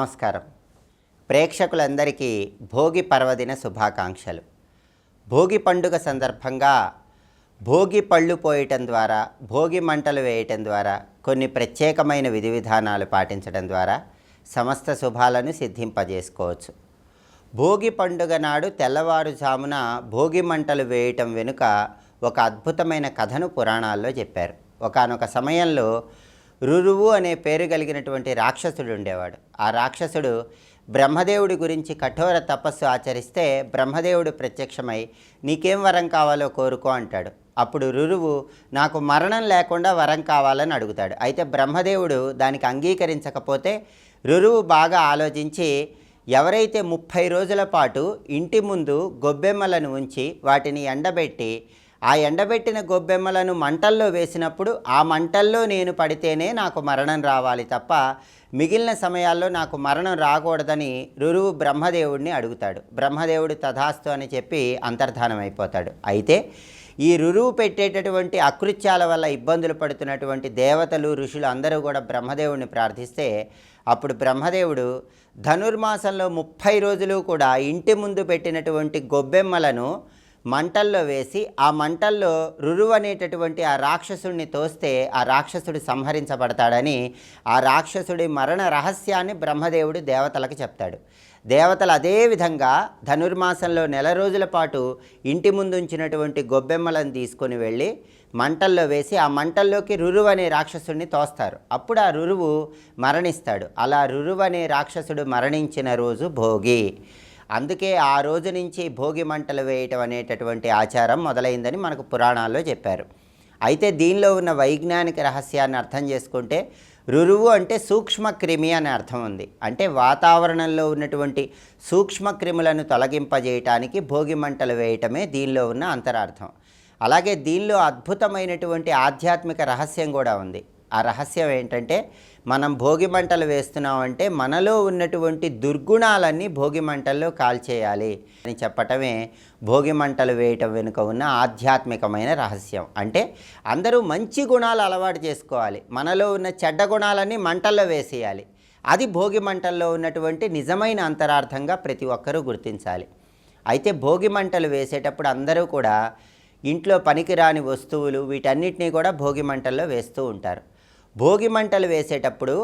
నమస్కారం. ప్రేక్షకులందరికీ భోగి పర్వదిన శుభాకాంక్షలు. భోగి పండుగ సందర్భంగా భోగి పళ్ళు పోయటం ద్వారా భోగి మంటలు వేయటం ద్వారా కొన్ని ప్రత్యేకమైన విధి విధానాలు పాటించడం ద్వారా సమస్త శుభాలను సిద్ధింపజేసుకోవచ్చు. భోగి పండుగ నాడు తెల్లవారుజామున భోగి మంటలు వేయటం వెనుక ఒక అద్భుతమైన కథను పురాణాల్లో చెప్పారు. ఒకానొక సమయంలో రురువు అనే పేరు కలిగినటువంటి రాక్షసుడు ఉండేవాడు. ఆ రాక్షసుడు బ్రహ్మదేవుడి గురించి కఠోర తపస్సు ఆచరిస్తే బ్రహ్మదేవుడు ప్రత్యక్షమై నీకేం వరం కావాలో కోరుకో అంటాడు. అప్పుడు రురువు నాకు మరణం లేకుండా వరం కావాలని అడుగుతాడు. అయితే బ్రహ్మదేవుడు దానికి అంగీకరించకపోతే రురువు బాగా ఆలోచించి ఎవరైతే ముప్పై రోజుల పాటు ఇంటి ముందు గొబ్బెమ్మలను ఉంచి వాటిని ఎండబెట్టి ఆ ఎండబెట్టిన గొబ్బెమ్మలను మంటల్లో వేసినప్పుడు ఆ మంటల్లో నేను పడితేనే నాకు మరణం రావాలి తప్ప మిగిలిన సమయాల్లో నాకు మరణం రాకూడదని రురువు బ్రహ్మదేవుడిని అడుగుతాడు. బ్రహ్మదేవుడు తథాస్తు అని చెప్పి అంతర్ధానం అయిపోతాడు. అయితే ఈ రురువు పెట్టేటటువంటి అకృత్యాల వల్ల ఇబ్బందులు పడుతున్నటువంటి దేవతలు ఋషులు అందరూ కూడా బ్రహ్మదేవుడిని ప్రార్థిస్తే అప్పుడు బ్రహ్మదేవుడు ధనుర్మాసంలో ముప్పై రోజులు కూడా ఇంటి ముందు పెట్టినటువంటి గొబ్బెమ్మలను మంటల్లో వేసి ఆ మంటల్లో రురువు అనేటటువంటి ఆ రాక్షసుడిని తోస్తే ఆ రాక్షసుడు సంహరించబడతాడని ఆ రాక్షసుడి మరణ రహస్యాన్ని బ్రహ్మదేవుడు దేవతలకు చెప్తాడు. దేవతలు అదే విధంగా ధనుర్మాసంలో నెల రోజుల పాటు ఇంటి ముందు ఉంచినటువంటి గొబ్బెమ్మలను తీసుకొని వెళ్ళి మంటల్లో వేసి ఆ మంటల్లోకి రురువు అనే రాక్షసుడిని తోస్తారు. అప్పుడు ఆ రురువు మరణిస్తాడు. అలా రురువు అనే రాక్షసుడు మరణించిన రోజు భోగి. అందుకే ఆ రోజు నుంచి భోగి మంటలు వేయటం అనేటటువంటి ఆచారం మొదలైందని మనకు పురాణాల్లో చెప్పారు. అయితే దీనిలో ఉన్న వైజ్ఞానిక రహస్యాన్ని అర్థం చేసుకుంటే రురువు అంటే సూక్ష్మ క్రిమి అనే అర్థం ఉంది. అంటే వాతావరణంలో ఉన్నటువంటి సూక్ష్మ క్రిములను తొలగింపజేయటానికి భోగి మంటలు వేయటమే దీనిలో ఉన్న అంతరార్థం. అలాగే దీనిలో అద్భుతమైనటువంటి ఆధ్యాత్మిక రహస్యం కూడా ఉంది. ఆ రహస్యం ఏంటంటే మనం భోగి మంటలు వేస్తున్నామంటే మనలో ఉన్నటువంటి దుర్గుణాలన్నీ భోగి మంటల్లో కాల్చేయాలి అని చెప్పటమే భోగి మంటలు వేయటం వెనుక ఉన్న ఆధ్యాత్మికమైన రహస్యం. అంటే అందరూ మంచి గుణాలు అలవాటు చేసుకోవాలి. మనలో ఉన్న చెడ్డ గుణాలన్నీ మంటల్లో వేసేయాలి. అది భోగి మంటల్లో ఉన్నటువంటి నిజమైన అంతరార్థంగా ప్రతి ఒక్కరూ గుర్తించాలి. అయితే భోగి మంటలు వేసేటప్పుడు అందరూ కూడా ఇంట్లో పనికిరాని వస్తువులు వీటన్నిటినీ కూడా భోగి మంటల్లో వేస్తూ ఉంటారు. భోగి మంటలు వేసేటప్పుడు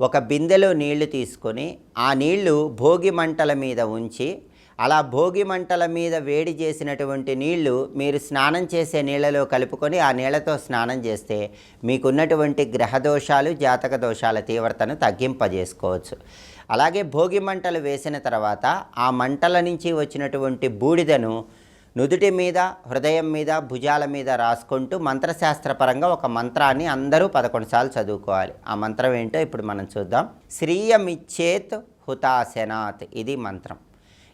ఒక బిందెలో నీళ్ళు తీసుకొని ఆ నీళ్ళు భోగి మంటల మీద ఉంచి అలా భోగి మంటల మీద వేడి చేసినటువంటి నీళ్ళు మీరు స్నానం చేసే నీళ్ళలో కలుపుకొని ఆ నీళ్ళతో స్నానం చేస్తే మీకున్నటువంటి గ్రహ దోషాలు జాతక దోషాల తీవ్రతను తగ్గింపజేసుకోవచ్చు. అలాగే భోగి మంటలు వేసిన తర్వాత ఆ మంటల నుంచి వచ్చినటువంటి బూడిదను నుదుటి మీద హృదయం మీద భుజాల మీద రాసుకుంటూ మంత్రశాస్త్రపరంగా ఒక మంత్రాన్ని అందరూ పదకొండు సార్లు చదువుకోవాలి. ఆ మంత్రం ఏంటో ఇప్పుడు మనం చూద్దాం. శ్రీయమిచ్చేత్ హుతాసనాత్ ఇది మంత్రం.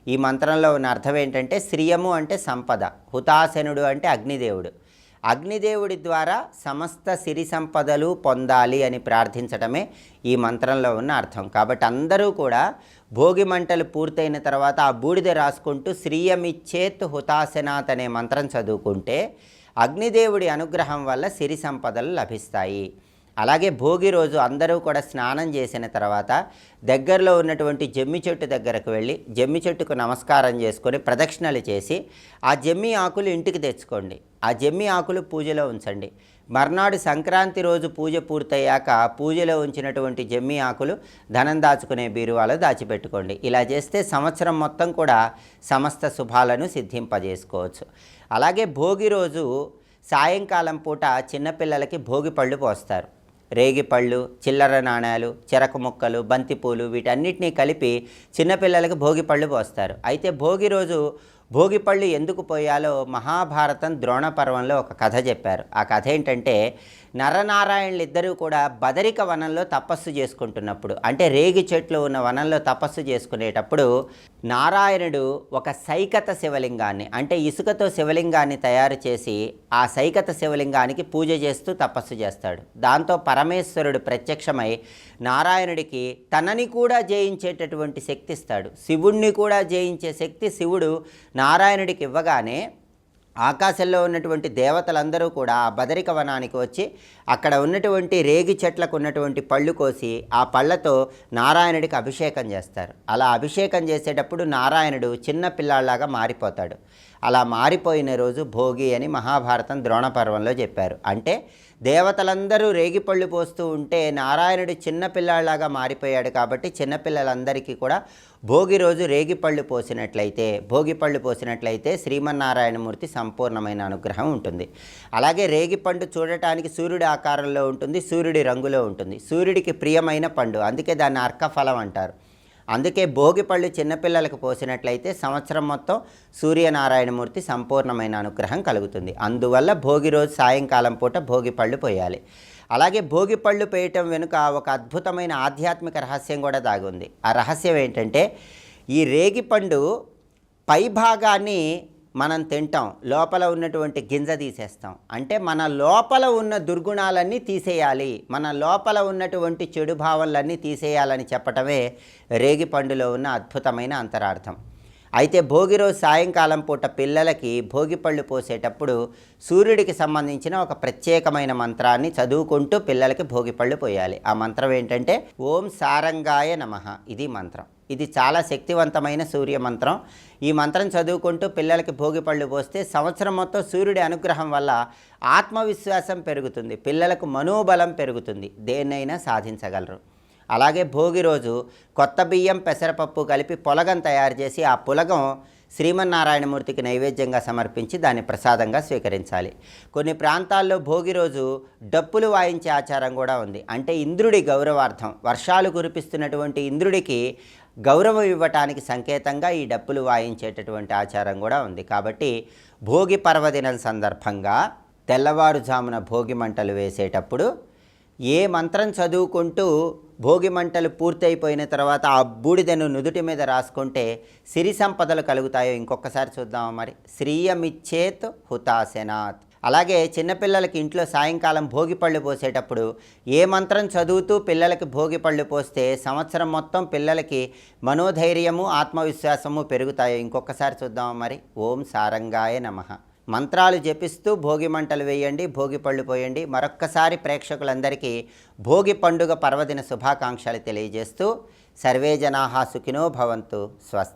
ఈ మంత్రంలో ఉన్న అర్థం ఏంటంటే శ్రీయము అంటే సంపద హుతాసనుడు అంటే అగ్నిదేవుడు. అగ్నిదేవుడి ద్వారా సమస్త సిరి సంపదలు పొందాలి అని ప్రార్థించడమే ఈ మంత్రంలో ఉన్న అర్థం. కాబట్టి అందరూ కూడా భోగి మంటలు పూర్తయిన తర్వాత ఆ బూడిద రాసుకుంటూ శ్రీయమిచ్చేత్ హుతాసనాథ్ అనే మంత్రం చదువుకుంటే అగ్నిదేవుడి అనుగ్రహం వల్ల సిరి సంపదలు లభిస్తాయి. అలాగే భోగి రోజు అందరూ కూడా స్నానం చేసిన తర్వాత దగ్గరలో ఉన్నటువంటి జమ్మి చెట్టు దగ్గరకు వెళ్ళి జమ్మి చెట్టుకు నమస్కారం చేసుకొని ప్రదక్షిణలు చేసి ఆ జమ్మి ఆకులు ఇంటికి తెచ్చుకోండి. ఆ జమ్మి ఆకులు పూజలో ఉంచండి. మర్నాడు సంక్రాంతి రోజు పూజ పూర్తయ్యాక పూజలో ఉంచినటువంటి జమ్మి ఆకులు ధనం దాచుకునే బీరువాలో దాచిపెట్టుకోండి. ఇలా చేస్తే సంవత్సరం మొత్తం కూడా సమస్త శుభాలను సిద్ధింపజేసుకోవచ్చు. అలాగే భోగి రోజు సాయంకాలం పూట చిన్నపిల్లలకి భోగి పళ్ళు పోస్తారు. రేగిపళ్ళు చిల్లర నాణాలు చెరకు ముక్కలు బంతిపూలు వీటన్నిటినీ కలిపి చిన్నపిల్లలకు భోగిపళ్ళు పోస్తారు. అయితే భోగి రోజు భోగిపళ్ళు ఎందుకు పోయాలో మహాభారతం ద్రోణ పర్వంలో ఒక కథ చెప్పారు. ఆ కథ ఏంటంటే నరనారాయణులు ఇద్దరూ కూడా బదరిక వనంలో తపస్సు చేసుకుంటున్నప్పుడు అంటే రేగి చెట్లు ఉన్న వనంలో తపస్సు చేసుకునేటప్పుడు నారాయణుడు ఒక సైకత శివలింగాన్ని అంటే ఇసుకతో శివలింగాన్ని తయారు చేసి ఆ సైకత శివలింగానికి పూజ చేస్తూ తపస్సు చేస్తాడు. దాంతో పరమేశ్వరుడు ప్రత్యక్షమై నారాయణుడికి తనని కూడా జయించేటటువంటి శక్తి ఇస్తాడు. శివుణ్ణి కూడా జయించే శక్తి శివుడు నారాయణుడికి ఇవ్వగానే ఆకాశంలో ఉన్నటువంటి దేవతలందరూ కూడా ఆ బదరిక వనానికి వచ్చి అక్కడ ఉన్నటువంటి రేగి చెట్లకు ఉన్నటువంటి పళ్ళు కోసి ఆ పళ్ళతో నారాయణుడికి అభిషేకం చేస్తారు. అలా అభిషేకం చేసేటప్పుడు నారాయణుడు చిన్న పిల్లాళ్ళలాగా మారిపోతాడు. అలా మారిపోయిన రోజు భోగి అని మహాభారతం ద్రోణ పర్వంలో చెప్పారు. అంటే దేవతలందరూ రేగిపళ్ళు పోస్తూ ఉంటే నారాయణుడు చిన్నపిల్లలాగా మారిపోయాడు కాబట్టి చిన్నపిల్లలందరికీ కూడా భోగి రోజు రేగిపళ్ళు పోసినట్లయితే భోగిపళ్ళు పోసినట్లయితే శ్రీమన్నారాయణమూర్తి సంపూర్ణమైన అనుగ్రహం ఉంటుంది. అలాగే రేగిపండు చూడటానికి సూర్యుడి ఆకారంలో ఉంటుంది సూర్యుడి రంగులో ఉంటుంది. సూర్యుడికి ప్రియమైన పండు అందుకే దాన్ని అర్కఫలం అంటారు. అందుకే భోగిపళ్ళు చిన్నపిల్లలకు పోసినట్లయితే సంవత్సరం మొత్తం సూర్యనారాయణమూర్తి సంపూర్ణమైన అనుగ్రహం కలుగుతుంది. అందువల్ల భోగి రోజు సాయంకాలం పూట భోగిపళ్ళు పోయాలి. అలాగే భోగిపళ్ళు పేయటం వెనుక ఒక అద్భుతమైన ఆధ్యాత్మిక రహస్యం కూడా దాగుంది. ఆ రహస్యం ఏంటంటే ఈ రేగిపండు పైభాగాన్ని పై భాగాన్ని మనం తింటాం లోపల ఉన్నటువంటి గింజ తీసేస్తాం. అంటే మన లోపల ఉన్న దుర్గుణాలన్నీ తీసేయాలి. మన లోపల ఉన్నటువంటి చెడు భావాలన్నీ తీసేయాలని చెప్పటమే రేగి పండులో ఉన్న అద్భుతమైన అంతరార్థం. అయితే భోగి రోజు సాయంకాలం పూట పిల్లలకి భోగిపళ్ళు పోసేటప్పుడు సూర్యుడికి సంబంధించిన ఒక ప్రత్యేకమైన మంత్రాన్ని చదువుకుంటూ పిల్లలకి భోగిపళ్ళు పోయాలి. ఆ మంత్రం ఏంటంటే ఓం సారంగాయ నమః. ఇది మంత్రం. ఇది చాలా శక్తివంతమైన సూర్య మంత్రం. ఈ మంత్రం చదువుకుంటూ పిల్లలకి భోగిపళ్ళు పోస్తే సంవత్సరం మొత్తం సూర్యుడి అనుగ్రహం వల్ల ఆత్మవిశ్వాసం పెరుగుతుంది. పిల్లలకు మనోబలం పెరుగుతుంది. దేన్నైనా సాధించగలరు. అలాగే భోగి రోజు కొత్త బియ్యం పెసరపప్పు కలిపి పొలగం తయారు చేసి ఆ పులగం శ్రీమన్నారాయణమూర్తికి నైవేద్యంగా సమర్పించి దాన్ని ప్రసాదంగా స్వీకరించాలి. కొన్ని ప్రాంతాల్లో భోగి రోజు డప్పులు వాయించే ఆచారం కూడా ఉంది. అంటే ఇంద్రుడి గౌరవార్థం. వర్షాలు కురిపిస్తున్నటువంటి ఇంద్రుడికి గౌరవం ఇవ్వటానికి సంకేతంగా ఈ డప్పులు వాయించేటటువంటి ఆచారం కూడా ఉంది. కాబట్టి భోగి పర్వదినం సందర్భంగా తెల్లవారుజామున భోగి మంటలు వేసేటప్పుడు ఏ మంత్రం చదువుకుంటూ భోగి మంటలు పూర్తయిపోయిన తర్వాత ఆ బూడిదను నుదుటి మీద రాసుకుంటే సిరి సంపదలు కలుగుతాయో ఇంకొకసారి చూద్దామా మరి. శ్రీయమిచ్చేత్ హుతాసెనాత్ అలాగే చిన్నపిల్లలకి ఇంట్లో సాయంకాలం భోగి పళ్ళు పోసేటప్పుడు ఏ మంత్రం చదువుతూ పిల్లలకి భోగి పళ్ళు పోస్తే సంవత్సరం మొత్తం పిల్లలకి మనోధైర్యము ఆత్మవిశ్వాసము పెరుగుతాయో ఇంకొకసారి చూద్దామా మరి. ఓం సారంగాయ నమః. మంత్రాలు జపిస్తూ భోగి మంటలు వేయండి భోగి పళ్ళు పోయండి. మరొక్కసారి ప్రేక్షకులందరికీ భోగి పండుగ పర్వదిన శుభాకాంక్షలు తెలియజేస్తూ సర్వే జనాహా సుఖినో భవంతు. స్వస్తి.